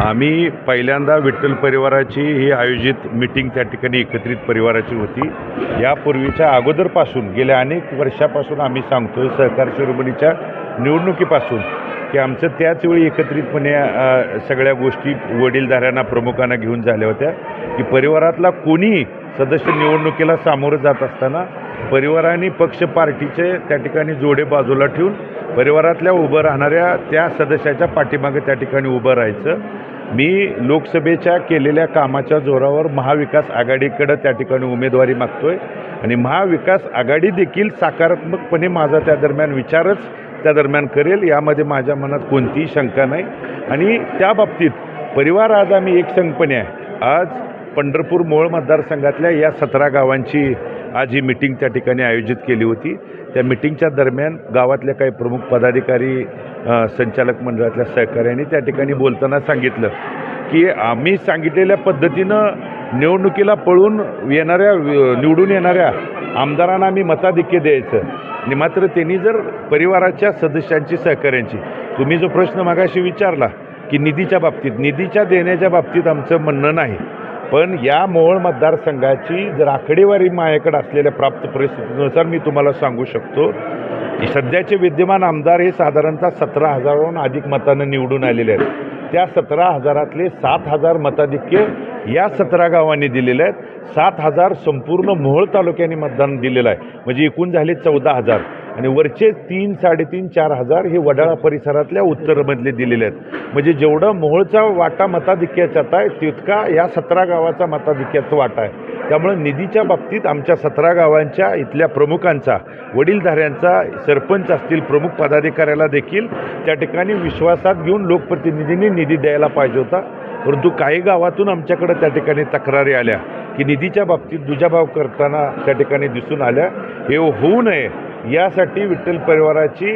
आम्ही पहिल्यांदा विठ्ठल परिवाराची ही आयोजित मिटिंग त्या ठिकाणी एकत्रित परिवाराची होती. यापूर्वीच्या अगोदरपासून गेल्या अनेक वर्षापासून आम्ही सांगतोय सहकार शिरोमणीच्या निवडणुकीपासून की आमचं त्याचवेळी एकत्रितपणे सगळ्या गोष्टी वडीलधाऱ्यांना प्रमुखांना घेऊन झाल्या होत्या की परिवारातला कोणीही सदस्य निवडणुकीला सामोरं जात असताना परिवाराने पक्ष पार्टीचे त्या ठिकाणी जोडे बाजूला ठेवून परिवारातल्या उभं राहणाऱ्या त्या सदस्याच्या पाठीमागे त्या ठिकाणी उभं राहायचं. मी लोकसभेच्या केलेल्या कामाच्या जोरावर महाविकास आघाडीकडं त्या ठिकाणी उमेदवारी मागतो आहे आणि महाविकास आघाडी देखील सकारात्मकपणे माझा त्या दरम्यान विचारच त्या दरम्यान करेल यामध्ये माझ्या मनात कोणतीही शंका नाही. आणि त्या बाबतीत परिवार आज आम्ही एकसंघपणे आहे. आज पंढरपूर मोळ मतदारसंघातल्या या सतरा गावांची आज ही मिटिंग त्या ठिकाणी आयोजित केली होती. त्या मिटिंगच्या दरम्यान गावातल्या काही प्रमुख पदाधिकारी संचालक मंडळातल्या सहकाऱ्यांनी त्या ठिकाणी बोलताना सांगितलं की आम्ही सांगितलेल्या पद्धतीनं निवडणुकीला पळून येणाऱ्या निवडून येणाऱ्या आमदारांना आम्ही मताधिक्य द्यायचं. आणि मात्र त्यांनी जर परिवाराच्या सदस्यांची सहकाऱ्यांची तुम्ही जो प्रश्न मागाशी विचारला की निधीच्या बाबतीत निधीच्या देण्याच्या बाबतीत आमचं म्हणणं नाही पण या मोहोळ मतदारसंघाची जर आकडेवारी माझ्याकडे असलेल्या प्राप्त परिस्थितीनुसार मी तुम्हाला सांगू शकतो की सध्याचे विद्यमान आमदार हे साधारणतः सतरा हजाराहून अधिक मतानं निवडून आलेले आहेत. त्या सतरा हजारातले सात हजार मताधिक्य या सतरा गावांनी दिलेले आहेत. सात हजार संपूर्ण मोहोळ तालुक्याने मतदान दिलेलं आहे. म्हणजे एकूण झाले चौदा हजार. आणि वरचे तीन साडेतीन चार हजार हे वडाळा परिसरातल्या उत्तरमधले दिलेले आहेत. म्हणजे जेवढं मोहोळचा वाटा मताधिक्याचा आहे तितका या सतरा गावाचा मताधिक्याचा वाटा आहे. त्यामुळे निधीच्या बाबतीत आमच्या सतरा गावांच्या इथल्या प्रमुखांचा वडीलधाऱ्यांचा सरपंच असतील प्रमुख पदाधिकाऱ्याला देखील त्या ठिकाणी विश्वासात घेऊन लोकप्रतिनिधींनी निधी द्यायला पाहिजे होता. परंतु काही गावातून आमच्याकडे त्या ठिकाणी तक्रारी आल्या. की निधीच्या बाबतीत दुजाभाव करताना त्या ठिकाणी दिसून आल्या. हे होऊ नये यासाठी विठ्ठल परिवाराची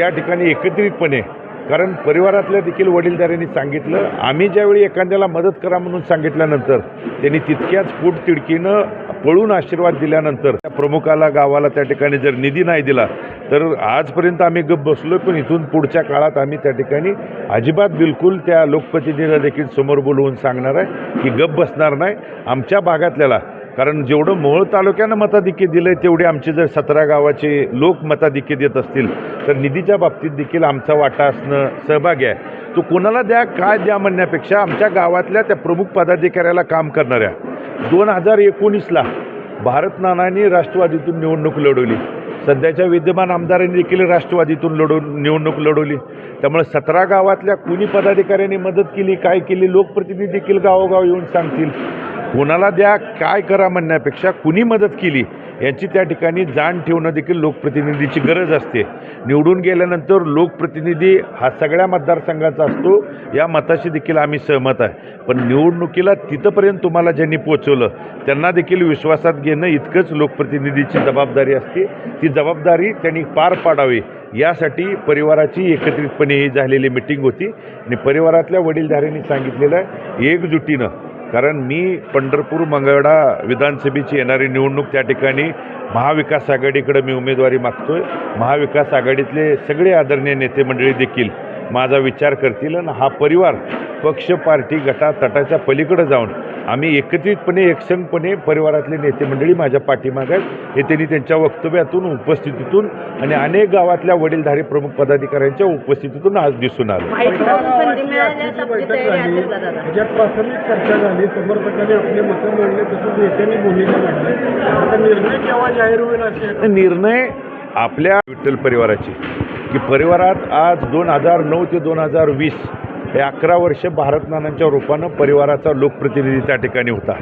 या ठिकाणी एकत्रितपणे कारण परिवारातल्या देखील वडीलधाऱ्यांनी सांगितलं आम्ही ज्यावेळी एखाद्याला मदत करा म्हणून सांगितल्यानंतर त्यांनी तितक्याच फूट तिडकीनं पळून आशीर्वाद दिल्यानंतर त्या प्रमुखाला गावाला त्या ठिकाणी जर निधी नाही दिला तर आजपर्यंत आम्ही गप बसलो पण इथून पुढच्या काळात आम्ही त्या ठिकाणी अजिबात बिलकुल त्या लोकप्रतिनिधीला देखील समोर बोलवून सांगणार आहे की गप बसणार नाही आमच्या भागातल्याला. कारण जेवढं मोहोळ तालुक्यानं मताधिक्य दिलं आहे तेवढे आमचे जर सतरा गावाचे लोक मताधिक्य देत असतील तर निधीच्या बाबतीत देखील आमचा वाटा असणं सहभागी आहे. तो कोणाला द्या काय द्या म्हणण्यापेक्षा आमच्या गावातल्या त्या प्रमुख पदाधिकाऱ्याला काम करणाऱ्या. दोन हजार एकोणीसला भारत नानांनी राष्ट्रवादीतून निवडणूक लढवली. सध्याच्या विद्यमान आमदारांनी देखील राष्ट्रवादीतून लढवून निवडणूक लढवली. त्यामुळे सतरा गावातल्या कुणी पदाधिकाऱ्यांनी मदत केली काय केली लोकप्रतिनिधी देखील गावोगाव येऊन सांगतील. कोणाला द्या काय करा म्हणण्यापेक्षा कुणी मदत केली याची त्या ठिकाणी जाण ठेवणं देखील लोकप्रतिनिधीची गरज असते. निवडून गेल्यानंतर लोकप्रतिनिधी हा सगळ्या मतदारसंघाचा असतो या मताशी देखील आम्ही सहमत आहे. पण निवडणुकीला तिथंपर्यंत तुम्हाला ज्यांनी पोचवलं त्यांना देखील विश्वासात घेणं इतकंच लोकप्रतिनिधीची जबाबदारी असते. ती जबाबदारी त्यांनी पार पाडावी. यासाठी परिवाराची एकत्रितपणे ही झालेली मिटिंग होती. आणि परिवारातल्या वडीलधाऱ्यांनी सांगितलेलं आहे एकजुटीनं कारण मी पंढरपूर मंगळवेढा विधानसभेची येणारी निवडणूक त्या ठिकाणी महाविकास आघाडीकडे मी उमेदवारी मागतोय. महाविकास आघाडीतले सगळे आदरणीय नेते मंडळी देखील माझा विचार करतील आणि हा परिवार पक्ष पार्टी गटा तटाच्या पलीकडे जाऊन आम्ही एकत्रितपणे एकसंघपणे परिवारातले नेते मंडळी माझ्या पाठीमागे आहेत. हे त्यांनी त्यांच्या वक्तव्यातून उपस्थितीतून आणि अनेक गावातल्या वडीलधारी प्रमुख पदाधिकाऱ्यांच्या उपस्थितीतून आज दिसून आलं. चर्चा झाली समर्थकांनी आपले मतं मांडले तसंच नेत्यांनी भूमिका मांडली. आता निर्णय केव्हा जाहीर होईल असे निर्णय आपल्या विठ्ठल परिवाराची. की परिवारात आज दोन हजार नऊ ते दोन हजार वीस हे अकरा वर्ष भारत नानांच्या रूपानं परिवाराचा लोकप्रतिनिधी त्या ठिकाणी होता.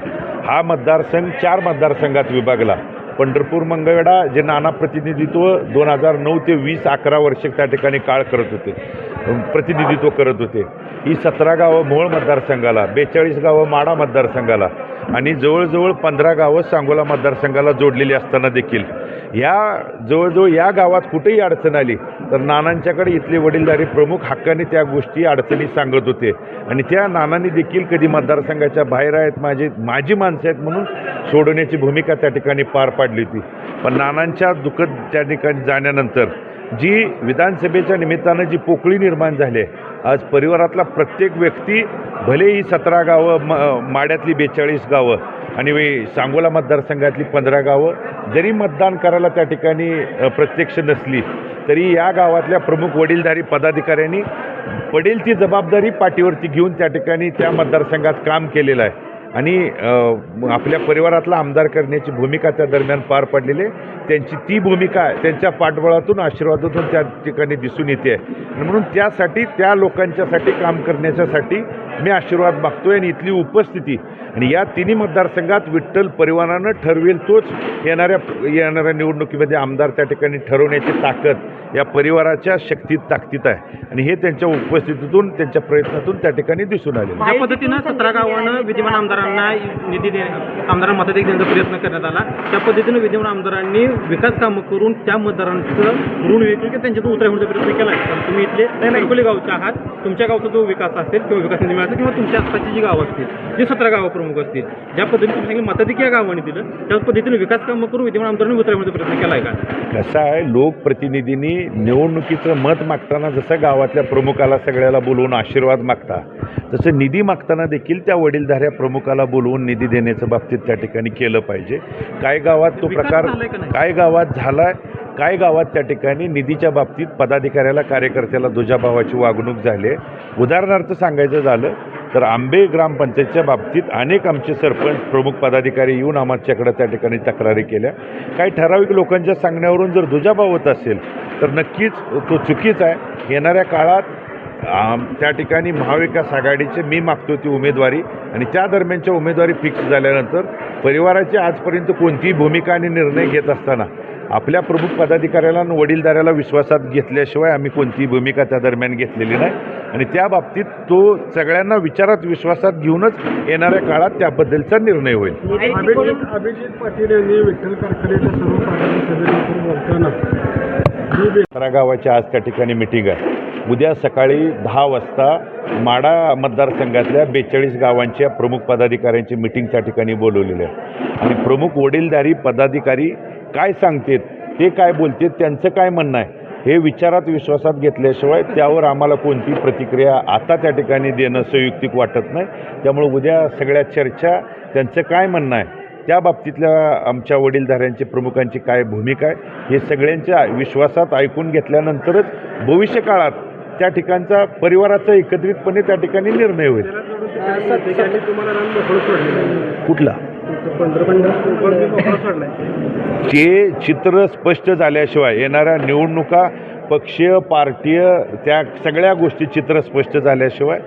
हा मतदारसंघ चार मतदारसंघात विभागला. पंढरपूर मंगळवेढा जे नाना प्रतिनिधित्व दोन हजार नऊ ते वीस अकरा वर्ष त्या ठिकाणी काळ करत होते. प्रतिनिधित्व करत होते. ही सतरा गावं मोहोळ मतदारसंघाला बेचाळीस गावं माडा मतदारसंघाला आणि जवळजवळ पंधरा गावं सांगोला मतदारसंघाला जोडलेली असताना देखील या जवळजवळ या गावात कुठेही अडचण आली तर नानांच्याकडे इथले वडीलधारी प्रमुख हक्काने त्या गोष्टी अडचणी सांगत होते. आणि त्या नानांनी देखील कधी मतदारसंघाच्या बाहेर आहेत माझे माझी माणसं आहेत म्हणून सोडवण्याची भूमिका त्या ठिकाणी पार पाडली होती. पण नानांच्या दुःखद त्या ठिकाणी जाण्यानंतर जी विधानसभेच्या निमित्तानं जी पोकळी निर्माण झाली आहे आज परिवारातला प्रत्येक व्यक्ती भले ही सतरा गावं म माड्यातली बेचाळीस गावं आणि सांगोला मतदारसंघातली पंधरा गावं जरी मतदान करायला त्या ठिकाणी प्रत्यक्ष नसली तरी या गावातल्या प्रमुख वडीलधारी पदाधिकाऱ्यांनी पडेल ती जबाबदारी पाठीवरती घेऊन त्या ठिकाणी त्या मतदारसंघात काम केलेलं आहे. आणि आपल्या परिवारातला आमदार करण्याची भूमिका त्या दरम्यान पार पडलेली आहे. त्यांची ती भूमिका त्यांच्या पाठबळातून आशीर्वादातून त्या ठिकाणी दिसून येते आहे. म्हणून त्यासाठी त्या लोकांच्यासाठी काम करण्याच्यासाठी मी आशीर्वाद मागतोय आणि इथली उपस्थिती. आणि या तिन्ही मतदारसंघात विठ्ठल परिवारानं ठरवेल तोच येणाऱ्या येणाऱ्या निवडणुकीमध्ये आमदार त्या ठिकाणी ठरवण्याची ताकद या परिवाराच्या शक्तीत ताकदीत आहे. आणि हे त्यांच्या उपस्थितीतून त्यांच्या प्रयत्नातून त्या ठिकाणी दिसून आहे. ज्या पद्धतीनं सतरा गावानं विद्यमान आमदारांना निधी दे आमदारांना मदत देण्याचा प्रयत्न करण्यात आला त्या पद्धतीनं विद्यमान आमदारांनी विकास कामं करून त्या मतदारांचं ऋण वेगळं किंवा त्यांच्यातून उतरा होण्याचा प्रयत्न केला आहे. कारण तुम्ही इथले गावचे आहात तुमच्या गावचा जो विकास असेल किंवा विकास मिळाला किंवा तुमच्या आसपासची जी गावं असतील जी सतरा गावं प्रमुख असतील ज्या पद्धतीने तुम्ही सांगितलं मताधिक या गावाने दिलं त्याच पद्धतीने विकास कामं करून विद्यमान आमदारांनी उतरा होण्याचा प्रयत्न केला आहे का कसं आहे लोकप्रतिनिधींनी निवडणुकीचं मत मागताना जसं गावातल्या प्रमुखाला सगळ्याला बोलवून आशीर्वाद मागता तसं निधी मागताना देखील त्या वडीलधाऱ्या प्रमुखाला बोलवून निधी देण्याचं बाबतीत त्या ठिकाणी केलं पाहिजे काय गावात तो प्रकार? काय गावात झालाय काय गावात त्या ठिकाणी निधीच्या बाबतीत पदाधिकाऱ्याला कार्यकर्त्याला दुजाभावाची वागणूक झाली आहे? उदाहरणार्थ सांगायचं झालं तर आंबे ग्रामपंचायतच्या बाबतीत अनेक आमचे सरपंच प्रमुख पदाधिकारी येऊन आमच्याकडे त्या ठिकाणी तक्रारी केल्या. काही ठराविक लोकांच्या सांगण्यावरून जर दुजाभाव होत असेल तर नक्कीच तो चुकीचा आहे. येणाऱ्या काळात त्या ठिकाणी महाविकास आघाडीचे मी मागतो ती उमेदवारी आणि त्या दरम्यानच्या उमेदवारी फिक्स झाल्यानंतर परिवाराची आजपर्यंत कोणतीही भूमिका आणि निर्णय घेत असताना आपल्या प्रमुख पदाधिकाऱ्याला आणि वडीलधाऱ्याला विश्वासात घेतल्याशिवाय आम्ही कोणतीही भूमिका त्या दरम्यान घेतलेली नाही. आणि त्या बाबतीत तो सगळ्यांना विचारात विश्वासात घेऊनच येणाऱ्या काळात त्याबद्दलचा निर्णय होईल. अभिजित अभिजित पाटील यांनी विठ्ठल कारखान्याच्या सर्वसाधारण सभेनंतर बोलताना गावाची आज त्या ठिकाणी मिटिंग आहे. उद्या सकाळी दहा वाजता माडा मतदारसंघातल्या बेचाळीस गावांच्या प्रमुख पदाधिकाऱ्यांची मिटिंग त्या ठिकाणी बोलवलेली आहे. आणि प्रमुख वडीलधारी पदाधिकारी काय सांगतेत ते काय बोलतेत त्यांचं काय म्हणणं आहे हे विचारात विश्वासात घेतल्याशिवाय त्यावर आम्हाला कोणती प्रतिक्रिया आता त्या ठिकाणी देणं संयुक्तिक वाटत नाही. त्यामुळे उद्या सगळ्या चर्चा त्यांचं काय म्हणणं आहे त्या बाबतीतल्या आमच्या वडीलधाऱ्यांचे प्रमुखांची काय भूमिका आहे हे सगळ्यांच्या विश्वासात ऐकून घेतल्यानंतरच भविष्यकाळात त्या ठिकाणचा परिवाराचा एकत्रितपणे त्या ठिकाणी निर्णय होईल. कुठला? ते चित्र स्पष्ट झाल्याशिवाय येणाऱ्या निवडणुका पक्षीय पार्टीय त्या सगळ्या गोष्टी चित्र स्पष्ट झाल्याशिवाय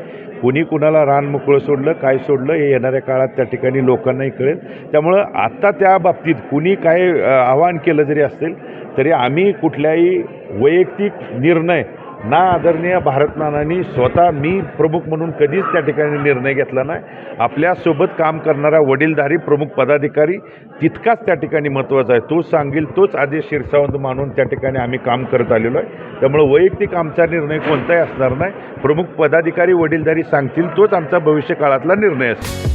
कुणी कुणाला रान मोकळं सोडलं काय सोडलं हे येणाऱ्या काळात त्या ठिकाणी लोकांनाही कळेल. त्यामुळं आत्ता त्या बाबतीत कुणी काय आवाहन केलं जरी असेल तरी आम्ही कुठल्याही वैयक्तिक निर्णय ना आदरणीय भारतनानांनी स्वतः मी प्रमुख म्हणून कधीच त्या ठिकाणी निर्णय घेतला नाही. आपल्यासोबत काम करणारा वडीलधारी प्रमुख पदाधिकारी तितकाच त्या ठिकाणी महत्त्वाचा आहे. तो सांगेल तोच आदेश शिरसावंत मानून त्या ठिकाणी आम्ही काम करत आलेलो आहे. त्यामुळं वैयक्तिक आमचा निर्णय कोणताही असणार नाही. प्रमुख पदाधिकारी वडीलधारी सांगतील तोच आमचा भविष्यकाळातला निर्णय असेल.